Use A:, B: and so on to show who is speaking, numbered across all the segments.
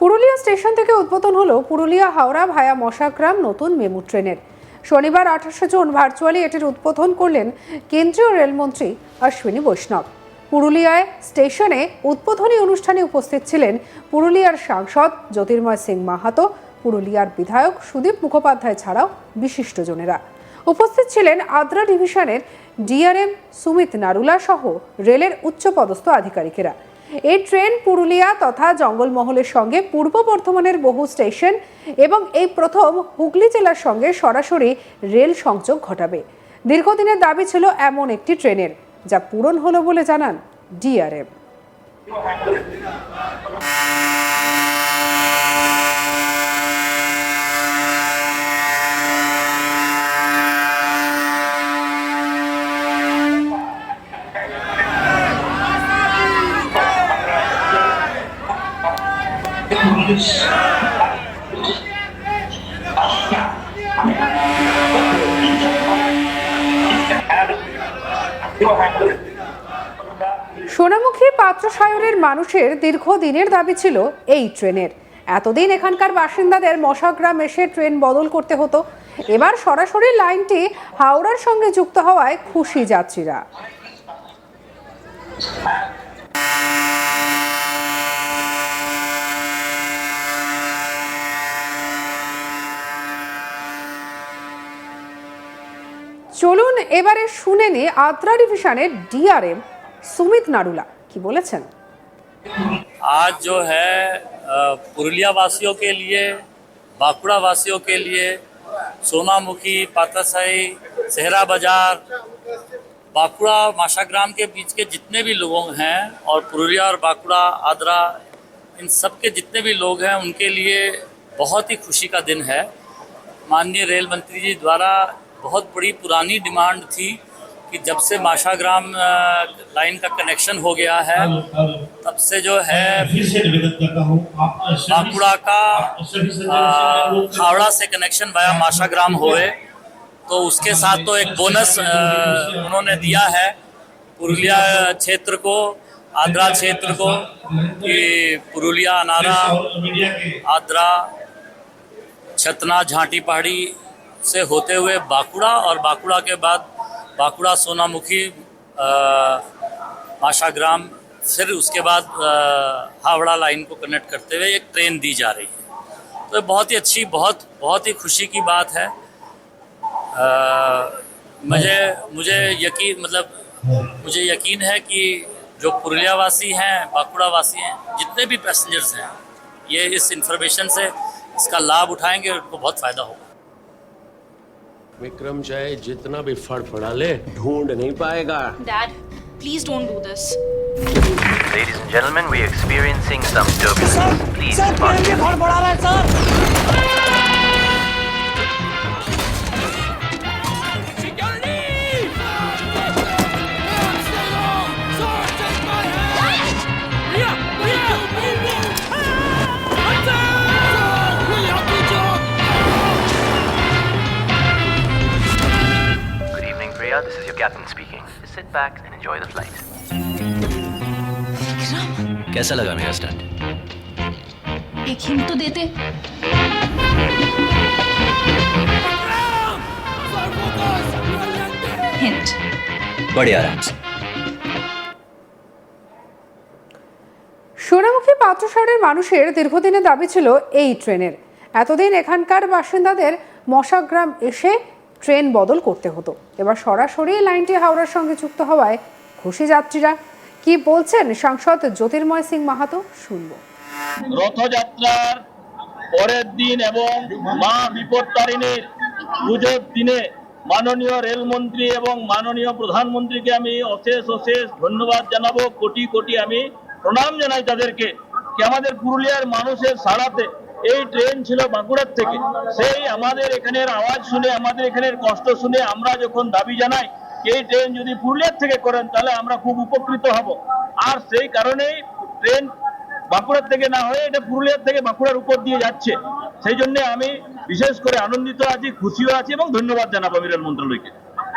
A: Purulia station থেকে উদ্বোধন হলো পুরুলিয়া হাওড়া ভায়া মশাগ্রাম নতুন মেমু ট্রেনের। শনিবার আঠাশে জুন ভার্চুয়ালি এটির উদ্বোধন করলেন কেন্দ্রীয় রেলমন্ত্রী অশ্বিনী বৈষ্ণব। পুরুলিয়ায় স্টেশনে উদ্বোধনী অনুষ্ঠানে উপস্থিত ছিলেন পুরুলিয়ার সাংসদ জ্যোতির্ময় সিং মাহাতো, পুরুলিয়ার বিধায়ক সুদীপ মুখোপাধ্যায় ছাড়াও বিশিষ্টজনেরা। উপস্থিত ছিলেন আদ্রা ডিভিশনের ডিআরএম সুমিত নারুলা সহ রেলের উচ্চপদস্থ আধিকারিকেরা। এই ট্রেন পুরুলিয়া তথা জঙ্গলমহলের সঙ্গে পূর্ব বর্ধমানের বহু স্টেশন এবং এই প্রথম হুগলি জেলার সঙ্গে সরাসরি রেল সংযোগ ঘটাবে। দীর্ঘদিনের দাবি ছিল এমন একটি ট্রেনের, যা পূরণ হলো বলে জানান ডিআরএম। সোনামুখী পাত্র পাত্রসায়রের মানুষের দীর্ঘদিনের দাবি ছিল এই ট্রেনের। এতদিন এখানকার বাসিন্দাদের মশাগ্রাম এসে ট্রেন বদল করতে হতো। এবার সরাসরি লাইনটি হাওড়ার সঙ্গে যুক্ত হওয়ায় খুশি যাত্রীরা। এবারে শুনে নি আদ্রা ডিভিশনের ডিআরএম সুমিত নারুলা কি বলেছেন
B: आज जो है अ, पुरुलिया वासियों के लिए बांकुड़ा वासियों के लिए सोनामुखी पातासाई सेहरा बाजार बांकुड़ा माशाग्राम के बीच के जितने भी लोग हैं और पुरुलिया और बांकुड़ा आदरा इन सब के जितने भी लोग हैं उनके लिए बहुत ही खुशी का दिन है माननीय रेल मंत्री जी द्वारा बहुत बड़ी पुरानी डिमांड थी कि जब से माशाग्राम लाइन का कनेक्शन हो गया है तब से जो है बांकुड़ा का हावड़ा से कनेक्शन वाया माशाग्राम होए तो उसके साथ तो एक बोनस उन्होंने दिया है पुरुलिया क्षेत्र को आद्रा क्षेत्र को कि पुरुलिया अनारा आद्रा छतना झांटी पहाड़ी से होते हुए बांकुड़ा और बांकुड़ा के बाद बांकुड़ा सोनामुखी आ, माशाग्राम फिर उसके बाद हावड़ा लाइन को कनेक्ट करते हुए एक ट्रेन दी जा रही है। तो बहुत ही अच्छी बहुत बहुत ही खुशी की बात है। आ, मुझे मुझे यकीन मतलब मुझे यकीन है कि जो पुरुलिया वासी हैं बांकुड़ा वासी हैं जितने भी पैसेंजर्स हैं ये इस इंफॉर्मेशन से इसका लाभ उठाएँगे उनको बहुत फ़ायदा होगा।
C: विक्रम चाहे जितना भी फड़फड़ा ले ढूंढ नहीं पाएगा
D: dad please don't do this
E: Ladies and gentlemen, we are experiencing some turbulence. Please park. Good evening, Priya. This is your captain speaking. Just sit back and enjoy the flight.
F: कैसा लगा मेरा स्टंट
D: एक hint तो देते hint
F: बड़े आराम से
A: সোনামুখী পাত্রসারের মানুষের দীর্ঘদিনের দাবি ছিল এই ট্রেনের এতদিন এখানকার বাসিন্দাদের মশাগ্রাম এসে ট্রেন বদল করতে হতো। এবার সরাসরি লাইনটি হাওড়ার সঙ্গে যুক্ত হওয়ায় খুশি যাত্রীরা। কি বলছেন সাংসদ জ্যোতির্ময় সিং মাহাতো? শুনব।
G: রথযাত্রার পরের দিন এবং মা বিপত্তারিণীর পুজোর দিনে মাননীয় রেলমন্ত্রী এবং মাননীয় প্রধানমন্ত্রীকে আমি অশেষ অশেষ ধন্যবাদ জানাব। কোটি কোটি আমি প্রণাম জানাই তাদেরকে। কি আমাদের পুরুলিয়ার মানুষের সাড়াতে এই ট্রেন ছিল বাঁকুড়ার থেকে। সেই আমাদের এখানের আওয়াজ শুনে, আমাদের এখানের কষ্ট শুনে আমরা যখন দাবি জানাই এই ট্রেন যদি পুরুলিয়ার থেকে করেন, তাহলে আমরা খুব উপকৃত হব। আর সেই কারণেই ট্রেন বাঁকুড়ার থেকে না হয়ে এটা পুরুলিয়ার থেকে বাঁকুড়ার উপর দিয়ে যাচ্ছে। সেই জন্য আমি বিশেষ করে আনন্দিত আছি, খুশিও আছি এবং ধন্যবাদ জানাব আমি রেল মন্ত্রণালয়কে।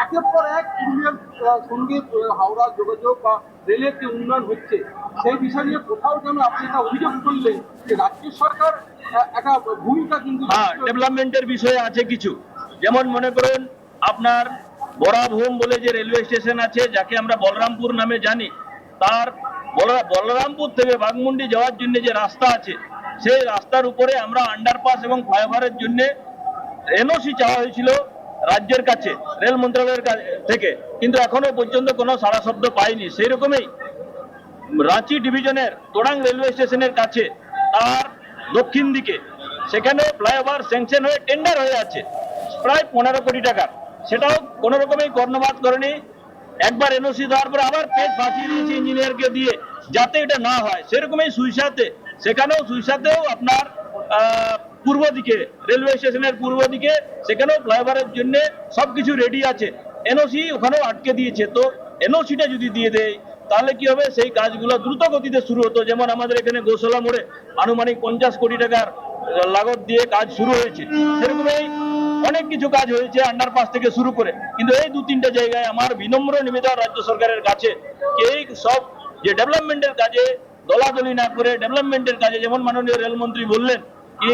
H: একের পর এক পুরুলিয়ার সঙ্গে হাওড়া যোগাযোগ বা রেলের যে উন্নয়ন হচ্ছে সেই বিষয় নিয়ে কোথাও যেন আপনি একটা অভিযোগ করলেন যে রাজ্য সরকার একটা ভূমিকা কিন্তু
G: হ্যাঁ ডেভেলপমেন্টের বিষয়ে আছে কিছু। যেমন মনে করুন, আপনার বরাভূম বলে যে রেলওয়ে স্টেশন আছে, যাকে আমরা বলরামপুর নামে জানি, তার বলরামপুর থেকে বাগমুন্ডি যাওয়ার জন্য যে রাস্তা আছে, সেই রাস্তার উপরে আমরা আন্ডারপাস এবং ফ্লাইওভারের জন্য এনওসি চাওয়া হয়েছিল রাজ্যের কাছে রেল মন্ত্রণালয়ের কা- থেকে। কিন্তু এখনও পর্যন্ত কোনো সারা শব্দ পাইনি। সেই রকমই রাঁচি ডিভিশনের তোড়াং রেলওয়ে স্টেশনের কাছে, তার দক্ষিণ দিকে। সেখানে ফ্লাইওভার স্যাংশন হয়ে টেন্ডার হয়ে আছে, প্রায় পনেরো কোটি টাকার। সেটাও কোনো রকমই কর্ণপাত করেনি। একবার এনওসি দেওয়ার পরে আবার পেজ ফাঁসিয়ে দিয়েছে ইঞ্জিনিয়ারকে দিয়ে, যাতে এটা না হয়। সেরকমই সুইসাতে, সেখানেও সুইসাতেও আপনার পূর্ব দিকে, রেলওয়ে স্টেশনের পূর্ব দিকে, সেখানেও ফ্লাইওভারের জন্য সবকিছু রেডি আছে। এনওসি ওখানেও আটকে দিয়েছে। তো এনওসিটা যদি দিয়ে দেয় তাহলে কি হবে? সেই কাজগুলো দ্রুত গতিতে শুরু হতো। যেমন আমাদের এখানে গোসলা মোড়ে আনুমানিক পঞ্চাশ কোটি টাকার লাগত দিয়ে কাজ শুরু হয়েছে। সেরকমই অনেক কিছু কাজ হয়েছে আন্ডারপাস থেকে শুরু করে। কিন্তু এই দু তিনটা জায়গায় আমার বিনম্র নিবেদন রাজ্য সরকারের কাছে এই সব যে ডেভেলপমেন্টের কাজে দলাদলি না করে ডেভেলপমেন্টের কাজে, যেমন মাননীয় রেলমন্ত্রী বললেন, কি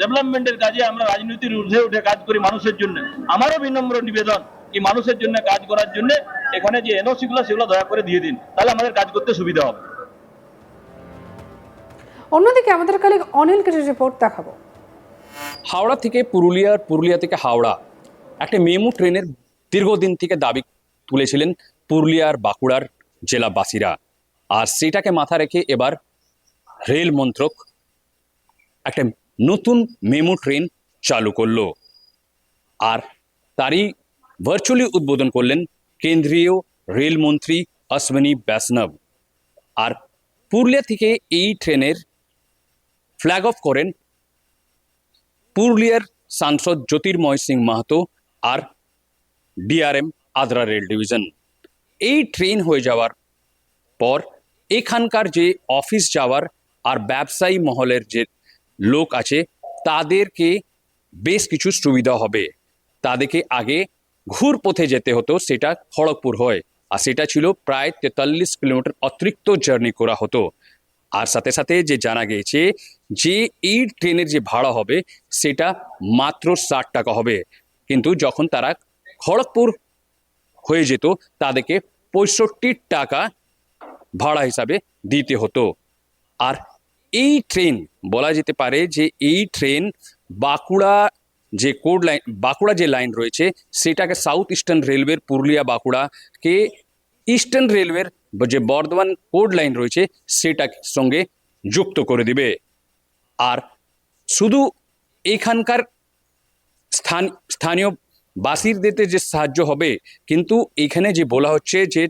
G: ডেভেলপমেন্টের কাজে আমরা রাজনীতির ঊর্ধ্বে উঠে কাজ করি মানুষের জন্য। আমারও বিনম্র নিবেদন কি মানুষের জন্য কাজ করার জন্য এখানে যে এনওসি গুলো সেগুলো দয়া করে দিয়ে দিন। তাহলে আমাদের কাজ করতে সুবিধা হবে।
A: অন্যদিকে আমাদের কালিক অনিল কিছু রিপোর্ট দেখাবো।
I: হাওড়া থেকে পুরুলিয়ার পুরুলিয়া থেকে হাওড়া। একটা মেমু ট্রেনের দীর্ঘদিন থেকে দাবি তুলেছিলেন পুরুলিয়ার বাঁকুড়ার জেলাবাসীরা। আর সেটাকে মাথা রেখে এবার রেল মন্ত্রক একটা নতুন মেমু ট্রেন চালু করল। আর তারই ভার্চুয়ালি উদ্বোধন করলেন কেন্দ্রীয় রেলমন্ত্রী অশ্বিনী বৈষ্ণব আর পুরুলিয়া থেকে এই ট্রেনের ফ্ল্যাগ অফ করেন পুরুলিয়ার সাংসদ জ্যোতির্ময় সিং মাহাতো আর ডিআরএম আদ্রা রেল ডিভিশন। এই ট্রেন হয়ে যাওয়ার পর এখানকার যে অফিস যাওয়ার আর ব্যবসায়ী মহলের যে লোক আছে, তাদেরকে বেশ কিছু সুবিধা হবে। তাদেরকে আগে ঘুর পথে যেতে হতো, সেটা খড়গপুর হয়। আর সেটা ছিল প্রায় তেতাল্লিশ কিলোমিটার অতিরিক্ত জার্নি করা হতো। আর সাথে সাথে যে জানা গিয়েছে যে এই ট্রেনের যে ভাড়া হবে, সেটা মাত্র ষাট টাকা হবে। কিন্তু যখন তারা খড়গপুর হয়ে যেত, তাদেরকে পঁয়ষট্টি টাকা ভাড়া হিসাবে দিতে হতো। আর এই ট্রেন, বলা যেতে পারে যে এই ট্রেন বাঁকুড়া যে কোড লাইন বাঁকুড়া যে লাইন রয়েছে, সেটাকে সাউথ ইস্টার্ন রেলওয়ের পুরুলিয়া বাঁকুড়াকে ইস্টার্ন রেলওয়ের যে বর্ধমান কোড লাইন রয়েছে সেটার সঙ্গে যুক্ত করে দিবে। আর শুধু এখানকার স্থান, স্থানীয় বাসিরদেরতে যে সাহায্য হবে, কিন্তু এখানে যে বলা হচ্ছে যে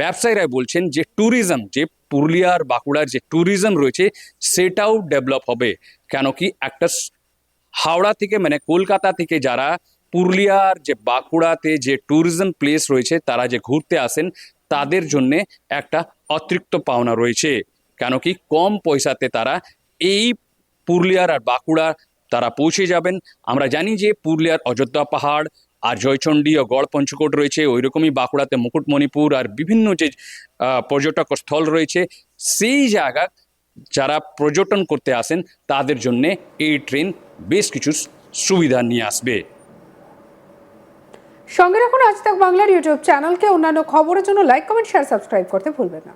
I: ব্যবসায়ীরা বলছেন যে ট্যুরিজম যে পুরুলিয়ার বাঁকুড়ার যে ট্যুরিজম রয়েছে, সেটাও ডেভেলপ হবে। কেন কি একটা হাওড়া থেকে মানে কলকাতা থেকে যারা পুরুলিয়ার যে বাঁকুড়াতে যে ট্যুরিজম প্লেস রয়েছে, তারা যে ঘুরতে আসেন, তাদের জন্যে একটা অতিরিক্ত পাওনা রয়েছে। কেন কি কম পয়সাতে তারা এই পুরুলিয়ার আর বাঁকুড়া তারা পৌঁছে যাবেন। আমরা জানি যে পুরুলিয়ার অযোধ্যা পাহাড় আর জয়চণ্ডী ও গড় পঞ্চকোট রয়েছে ওই রকমই বাঁকুড়াতে মুকুটমণিপুর আর বিভিন্ন যে পর্যটক স্থল রয়েছে, সেই জায়গা যারা পর্যটন করতে আসেন, তাদের জন্যে এই ট্রেন বেশ কিছু সুবিধা নিয়ে আসবে।
A: সঙ্গে রাখুন আজ তাক বাংলার ইউটিউব চ্যানেলকে। অন্যান্য খবরের জন্য লাইক কমেন্ট শেয়ার সাবস্ক্রাইব করতে ভুলবেন না।